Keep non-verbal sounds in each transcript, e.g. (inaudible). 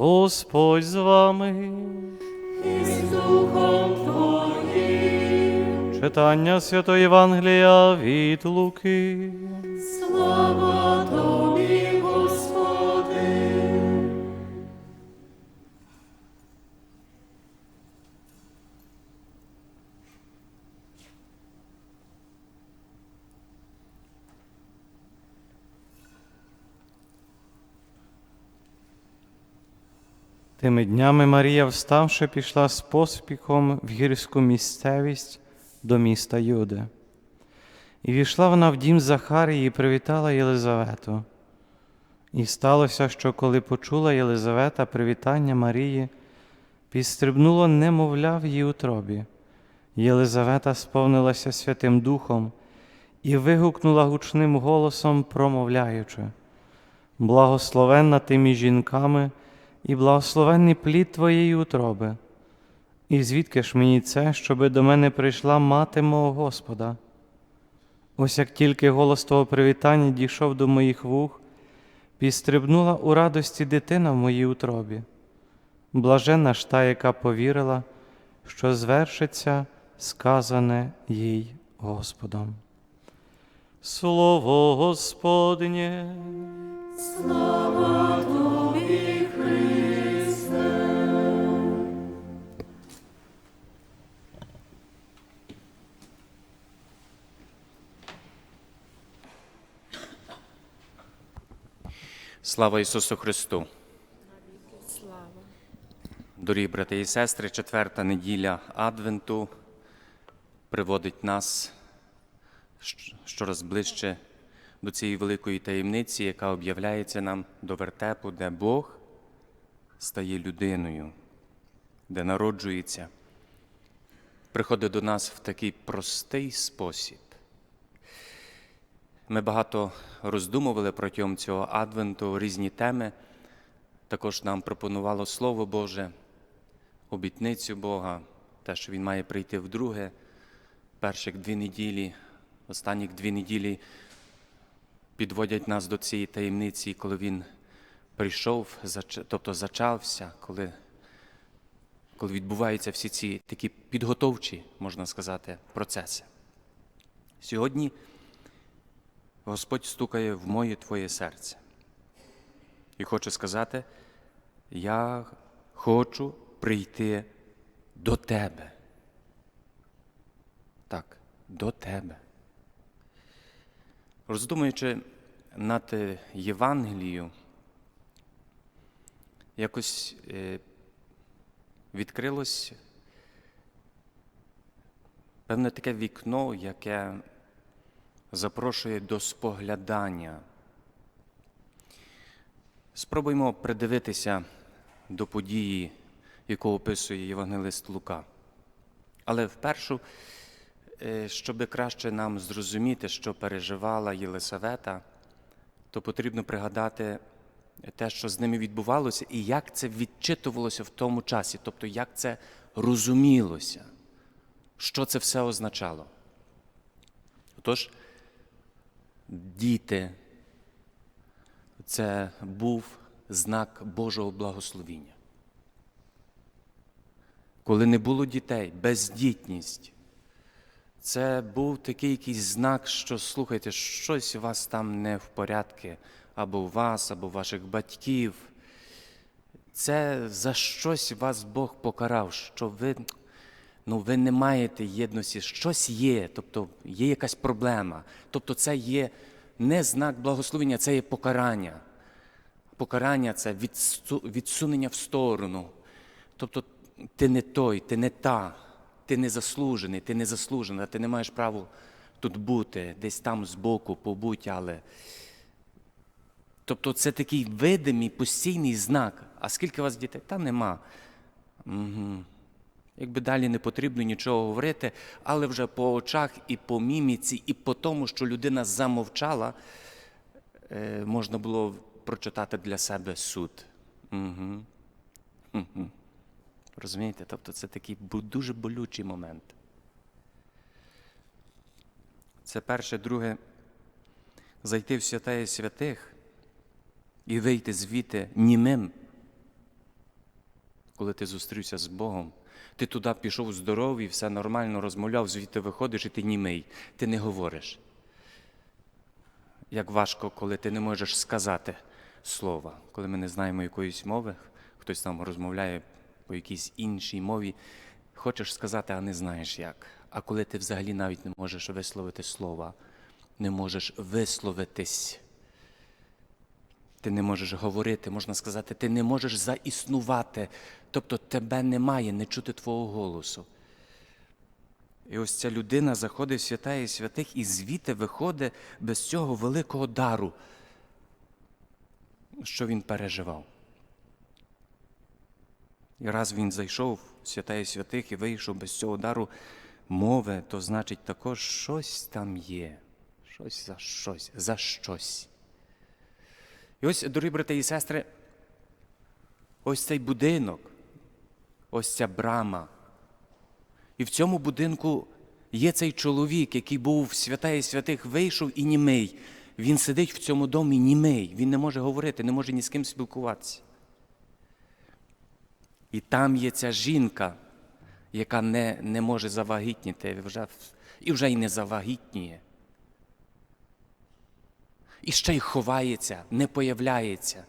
Господь з вами. і з Духом Твоїм. Читання Святої Євангелія від Луки. Слава Тобі, Тими днями Марія, вставши, пішла з поспіхом в гірську місцевість до міста Юди. І війшла вона в дім Захарії і привітала Єлизавету. І сталося, що коли почула Єлизавета привітання Марії, підстрибнуло немовля в її утробі. Єлизавета сповнилася Святим Духом і вигукнула гучним голосом, промовляючи: Благословенна ти між жінками, і благословенний плід твоєї утроби. І звідки ж мені це, щоби до мене прийшла мати мого Господа? Ось як тільки голос того привітання дійшов до моїх вух, підстрибнула у радості дитина в моїй утробі. Блаженна ж та, яка повірила, що звершиться сказане їй Господом. Слово Господнє. Слава Слава Ісусу Христу! Слава. Дорогі брати і сестри, четверта неділя Адвенту приводить нас щораз ближче до цієї великої таємниці, яка об'являється нам до вертепу, де Бог стає людиною, де народжується, приходить до нас в такий простий спосіб. Ми багато роздумували протягом цього адвенту різні теми. Також нам пропонувало Слово Боже, обітницю Бога, те, що Він має прийти вдруге, перших дві неділі, останніх дві неділі підводять нас до цієї таємниці, коли Він прийшов, тобто зачався, коли, коли відбуваються всі ці такі підготовчі, можна сказати, процеси. Сьогодні Господь стукає в моє твоє серце. І хочу сказати, я хочу прийти до тебе. Так, до тебе. Роздумуючи над Євангелією, якось е, відкрилось певне таке вікно, яке запрошує до споглядання. Спробуймо придивитися до події, яку описує Євангелист Лука. Але впершу, е, щоб краще нам зрозуміти, що переживала Єлисавета, то потрібно пригадати те, що з ними відбувалося, і як це відчитувалося в тому часі, тобто як це розумілося, що це все означало. Отож, діти, це був знак Божого благословіння. Коли не було дітей, бездітність, це був такий якийсь знак, що слухайте, щось у вас там не в порядку, або у вас, або у ваших батьків. Це за щось вас Бог покарав, що ви, ну, ви не маєте єдності, щось є, тобто є якась проблема. Тобто це є не знак благословення, це є покарання. Покарання це відсунення в сторону. Тобто ти не той, ти не та, ти не заслужений, ти не заслужена, ти не маєш права тут бути, десь там збоку побудь, але. Тобто це такий видимий постійний знак. А скільки у вас дітей? Та нема. Угу. Якби далі не потрібно нічого говорити, але вже по очах і по міміці, і по тому, що людина замовчала, е, можна було прочитати для себе суд. Угу. Угу. Розумієте? Тобто це такий дуже болючий момент. Це перше, друге, зайти в святає святих і вийти звідти німим. коли ти зустрівся з Богом, ти туди пішов здоровий, все нормально розмовляв, звідти виходиш і ти німий, ти не говориш. Як важко, коли ти не можеш сказати слова, коли ми не знаємо якоїсь мови, хтось там розмовляє по якійсь іншій мові, хочеш сказати, а не знаєш як. А коли ти взагалі навіть не можеш висловити слова, не можеш висловитись, ти не можеш говорити, можна сказати, ти не можеш заіснувати, тобто тебе немає, не чути твого голосу. І ось ця людина заходить в свята і святих і звідти виходить без цього великого дару, що він переживав. І раз він зайшов в свята і святих і вийшов без цього дару мови, то значить також щось там є. Щось за щось, за щось. І ось, дорогі брати і сестри, ось цей будинок, ось ця брама. І в цьому будинку є цей чоловік, який був в свята і святих, вийшов і німий. Він сидить в цьому домі німий, він не може говорити, не може ні з ким спілкуватися. І там є ця жінка, яка не, не може завагітніти, вже, і вже й не завагітніє. І ще й ховається, не появляється.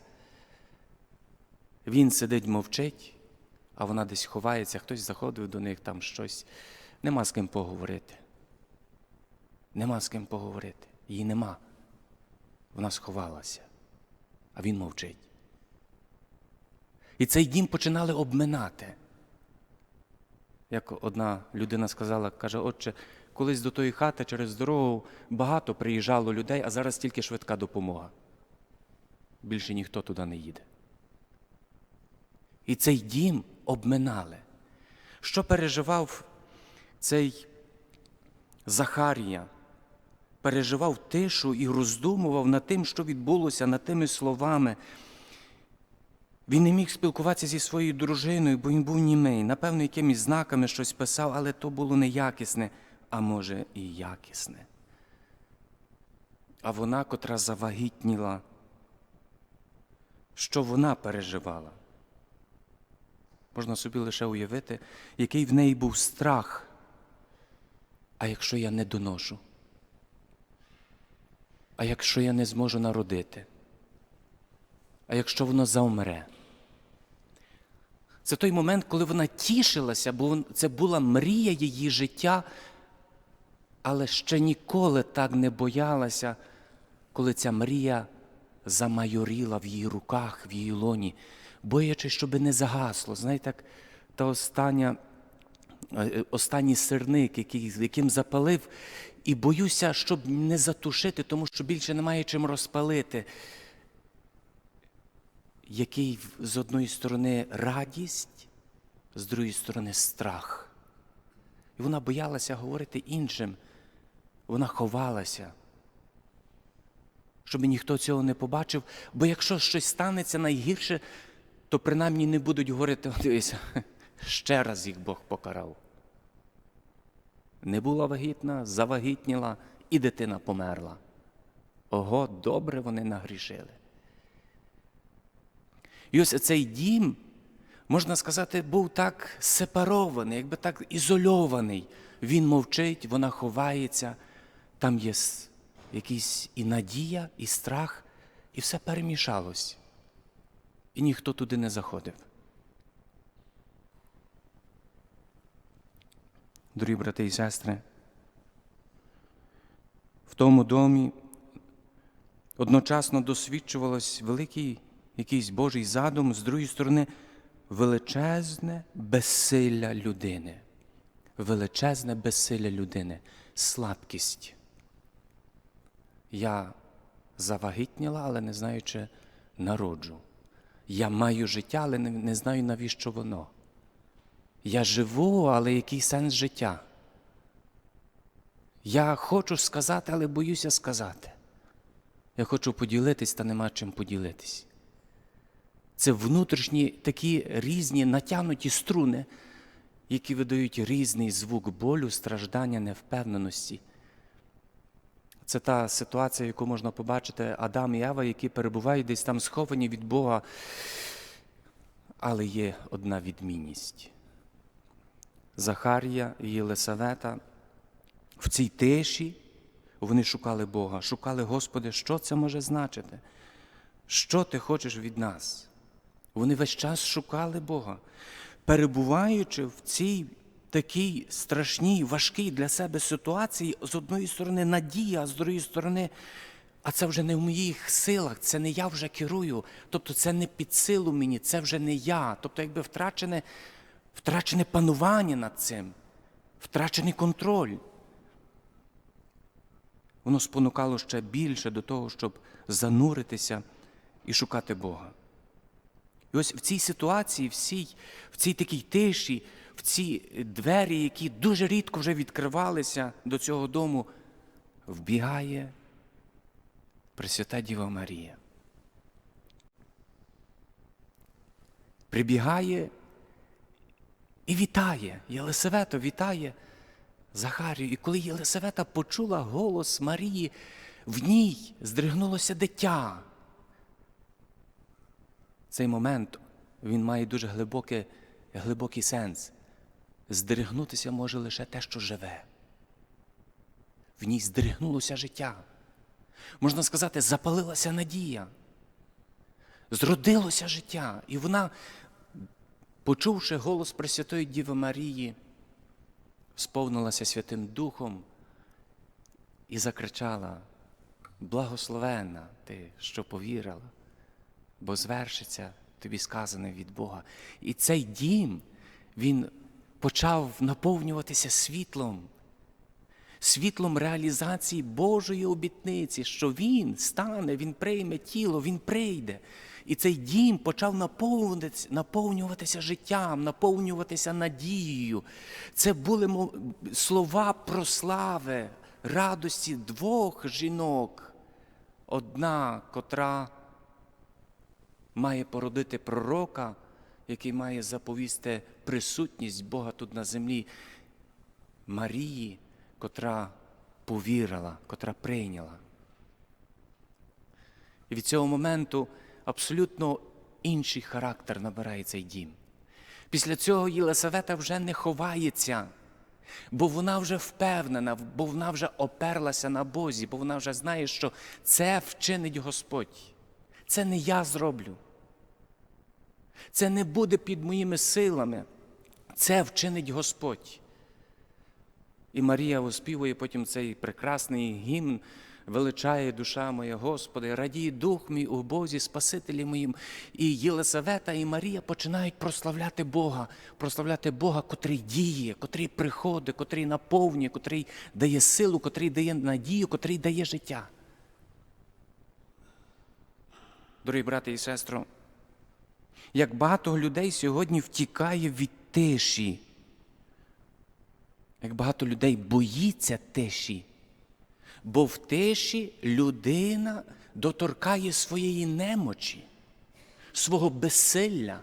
Він сидить, мовчить, а вона десь ховається, хтось заходив до них, там щось. Нема з ким поговорити. Нема з ким поговорити. Її нема. Вона сховалася, а він мовчить. І цей дім починали обминати. Як одна людина сказала, каже, отче, колись до тої хати через дорогу багато приїжджало людей, а зараз тільки швидка допомога. Більше ніхто туди не їде. І цей дім обминали. Що переживав цей Захарія? Переживав тишу і роздумував над тим, що відбулося, над тими словами. Він не міг спілкуватися зі своєю дружиною, бо він був німий. Напевно, якимись знаками щось писав, але то було неякісне, а може і якісне. А вона, котра завагітніла, що вона переживала? Можна собі лише уявити, який в неї був страх. А якщо я не доношу? А якщо я не зможу народити? А якщо воно завмре? Це той момент, коли вона тішилася, бо це була мрія її життя, але ще ніколи так не боялася, коли ця мрія замайоріла в її руках, в її лоні, боячись, щоб не загасло. Знаєте, так, та остання, е, останній сирник, який, яким запалив, і боюся, щоб не затушити, тому що більше немає чим розпалити який з одної сторони радість, з другої сторони страх. І вона боялася говорити іншим. Вона ховалася, щоб ніхто цього не побачив, бо якщо щось станеться найгірше, то принаймні не будуть говорити, дивися, (laughs) ще раз їх Бог покарав. Не була вагітна, завагітніла, і дитина померла. Ого, добре вони нагрішили. І ось цей дім, можна сказати, був так сепарований, якби так ізольований. Він мовчить, вона ховається, там є якийсь і надія, і страх, і все перемішалось. І ніхто туди не заходив. Дорогі брати і сестри, в тому домі одночасно досвідчувалось великий якийсь Божий задум, з другої сторони, величезне безсилля людини. Величезне безсилля людини, слабкість. Я завагітніла, але не знаю, чи народжу. Я маю життя, але не, знаю, навіщо воно. Я живу, але який сенс життя? Я хочу сказати, але боюся сказати. Я хочу поділитись, та нема чим поділитись. Це внутрішні такі різні натягнуті струни, які видають різний звук болю, страждання, невпевненості. Це та ситуація, яку можна побачити Адам і Ева, які перебувають десь там сховані від Бога. Але є одна відмінність. Захарія і Єлисавета в цій тиші вони шукали Бога, шукали Господи, що це може значити? Що ти хочеш від нас? Вони весь час шукали Бога, перебуваючи в цій такій страшній, важкій для себе ситуації, з одної сторони надія, а з другої сторони, а це вже не в моїх силах, це не я вже керую. Тобто це не під силу мені, це вже не я. Тобто, якби втрачене, втрачене панування над цим, втрачений контроль. Воно спонукало ще більше до того, щоб зануритися і шукати Бога. І ось в цій ситуації, в в цій такій тиші, в ці двері, які дуже рідко вже відкривалися до цього дому, вбігає Пресвята Діва Марія. Прибігає і вітає. Єлисавета вітає Захарію. І коли Єлисавета почула голос Марії, в ній здригнулося дитя. Цей момент він має дуже глибокий, глибокий сенс. Здригнутися може лише те, що живе. В ній здригнулося життя. Можна сказати, запалилася надія. Зродилося життя. І вона, почувши голос Пресвятої Діви Марії, сповнилася Святим Духом і закричала: Благословенна ти, що повірила, бо звершиться тобі сказане від Бога. І цей дім, він почав наповнюватися світлом, світлом реалізації Божої обітниці, що Він стане, Він прийме тіло, Він прийде. І цей дім почав наповнюватися, життям, наповнюватися надією. Це були слова прослави, радості двох жінок. Одна, котра має породити пророка, який має заповісти присутність Бога тут на землі, Марії, котра повірила, котра прийняла. І від цього моменту абсолютно інший характер набирає цей дім. Після цього Єлисавета вже не ховається, бо вона вже впевнена, бо вона вже оперлася на Бозі, бо вона вже знає, що це вчинить Господь. Це не я зроблю. Це не буде під моїми силами. Це вчинить Господь. І Марія оспівує потім цей прекрасний гімн, величає душа моя, Господи, радіє дух мій у Бозі, Спасителі моїм. І Єлисавета і Марія починають прославляти Бога, прославляти Бога, котрий діє, котрий приходить, котрий наповнює, котрий дає силу, котрий дає надію, котрий дає життя. Дорогі брати і сестри, як багато людей сьогодні втікає від тиші, як багато людей боїться тиші, бо в тиші людина доторкає своєї немочі, свого безсилля.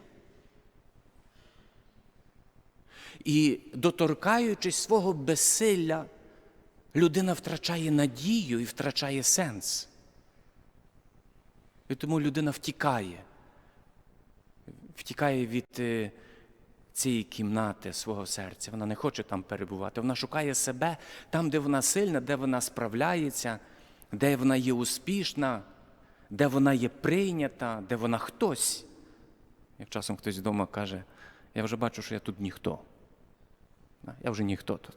І доторкаючись свого безсилля, людина втрачає надію і втрачає сенс. І тому людина втікає, втікає від е, цієї кімнати свого серця. Вона не хоче там перебувати. Вона шукає себе там, де вона сильна, де вона справляється, де вона є успішна, де вона є прийнята, де вона хтось. Як часом хтось вдома каже, я вже бачу, що я тут ніхто. Я вже ніхто тут.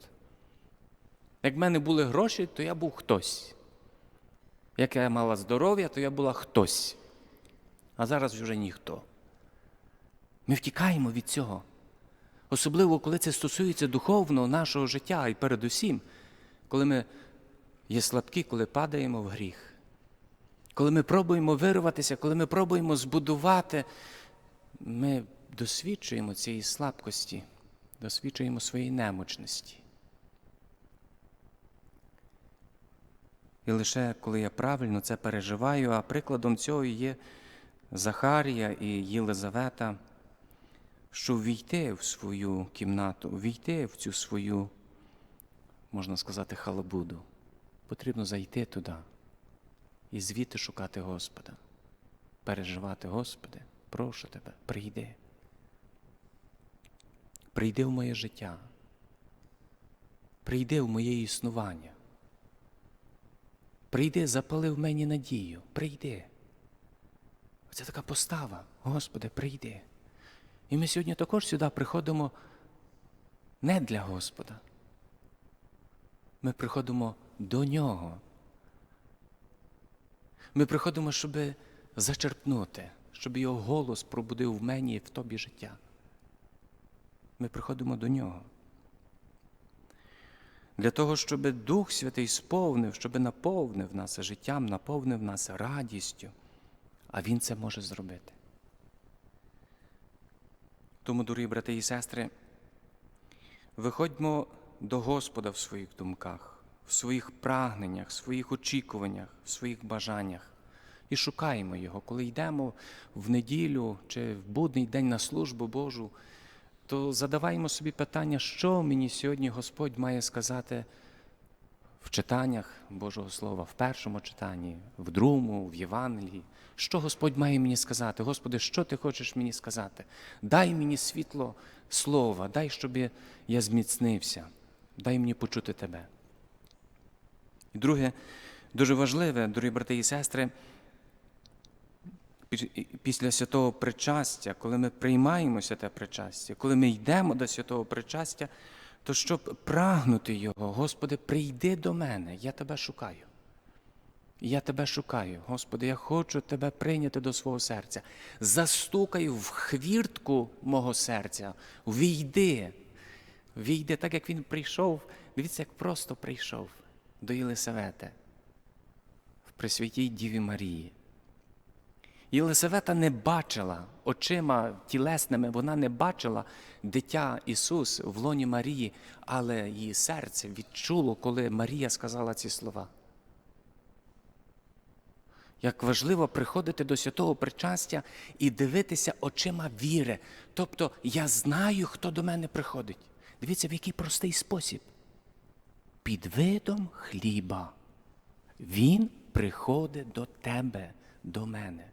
Як в мене були гроші, то я був хтось. Як я мала здоров'я, то я була хтось. А зараз вже ніхто. Ми втікаємо від цього. Особливо, коли це стосується духовного нашого життя і передусім, коли ми є слабкі, коли падаємо в гріх. Коли ми пробуємо вирватися, коли ми пробуємо збудувати, ми досвідчуємо цієї слабкості, досвідчуємо своєї немочності. І лише коли я правильно це переживаю, а прикладом цього є Захарія і Єлизавета, що війти в свою кімнату, війти в цю свою, можна сказати, халабуду, потрібно зайти туди і звідти шукати Господа, переживати, Господи, прошу тебе, прийди, прийди в моє життя, прийди в моє існування. Прийди, запали в мені надію, прийди. Це така постава, Господи, прийди. І ми сьогодні також сюди приходимо не для Господа. Ми приходимо до Нього. Ми приходимо, щоб зачерпнути, щоб його голос пробудив в мені і в тобі життя. Ми приходимо до нього. Для того, щоб Дух Святий сповнив, щоб наповнив нас життям, наповнив нас радістю, а Він це може зробити. Тому, дорогі брати і сестри, виходьмо до Господа в своїх думках, в своїх прагненнях, в своїх очікуваннях, в своїх бажаннях і шукаємо Його. Коли йдемо в неділю чи в будний день на службу Божу, то задаваємо собі питання, що мені сьогодні Господь має сказати в читаннях Божого Слова, в першому читанні, в другому, в Євангелії. Що Господь має мені сказати? Господи, що ти хочеш мені сказати? Дай мені світло слова, дай, щоб я зміцнився, дай мені почути тебе. І друге, дуже важливе, дорогі брати і сестри, після святого причастя, коли ми приймаємося те причастя, коли ми йдемо до святого причастя, то щоб прагнути його, Господи, прийди до мене, я тебе шукаю. Я тебе шукаю, Господи, я хочу тебе прийняти до свого серця. Застукай в хвіртку мого серця, війди. Війди, так як він прийшов, дивіться, як просто прийшов до Єлисавети в Пресвятій Діві Марії. Єлисавета не бачила очима тілесними, вона не бачила дитя Ісус в лоні Марії, але її серце відчуло, коли Марія сказала ці слова. Як важливо приходити до святого причастя і дивитися очима віри. Тобто я знаю, хто до мене приходить. Дивіться, в який простий спосіб. Під видом хліба. Він приходить до тебе, до мене.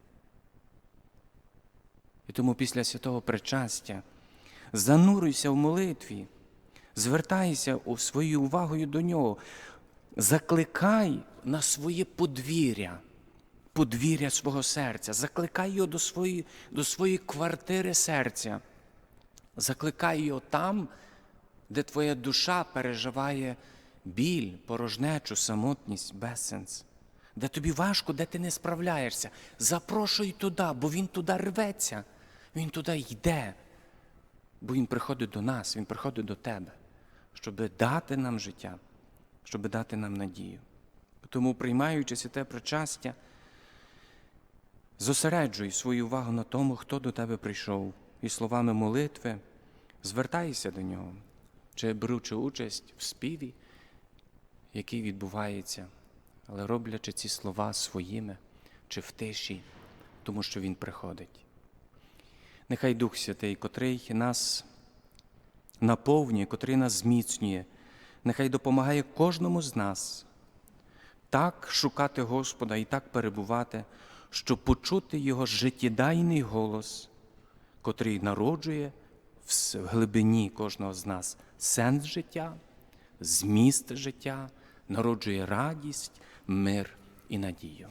І тому після святого причастя занурюйся в молитві, звертайся у своєю увагою до нього, закликай на своє подвір'я, подвір'я свого серця, закликай його до своєї, до своєї квартири серця, закликай його там, де твоя душа переживає біль, порожнечу, самотність, безсенс. Де тобі важко, де ти не справляєшся. Запрошуй туди, бо він туди рветься, він туди йде. Бо він приходить до нас, він приходить до тебе, щоб дати нам життя, щоб дати нам надію. Тому, приймаючи святе причастя, зосереджуй свою увагу на тому, хто до тебе прийшов, і словами молитви звертайся до нього, чи беручи участь в співі, який відбувається, але роблячи ці слова своїми чи в тиші, тому що Він приходить. Нехай Дух Святий, котрий нас наповнює, котрий нас зміцнює, нехай допомагає кожному з нас так шукати Господа і так перебувати, щоб почути Його життєдайний голос, котрий народжує в глибині кожного з нас сенс життя, зміст життя, народжує радість, мир і надію.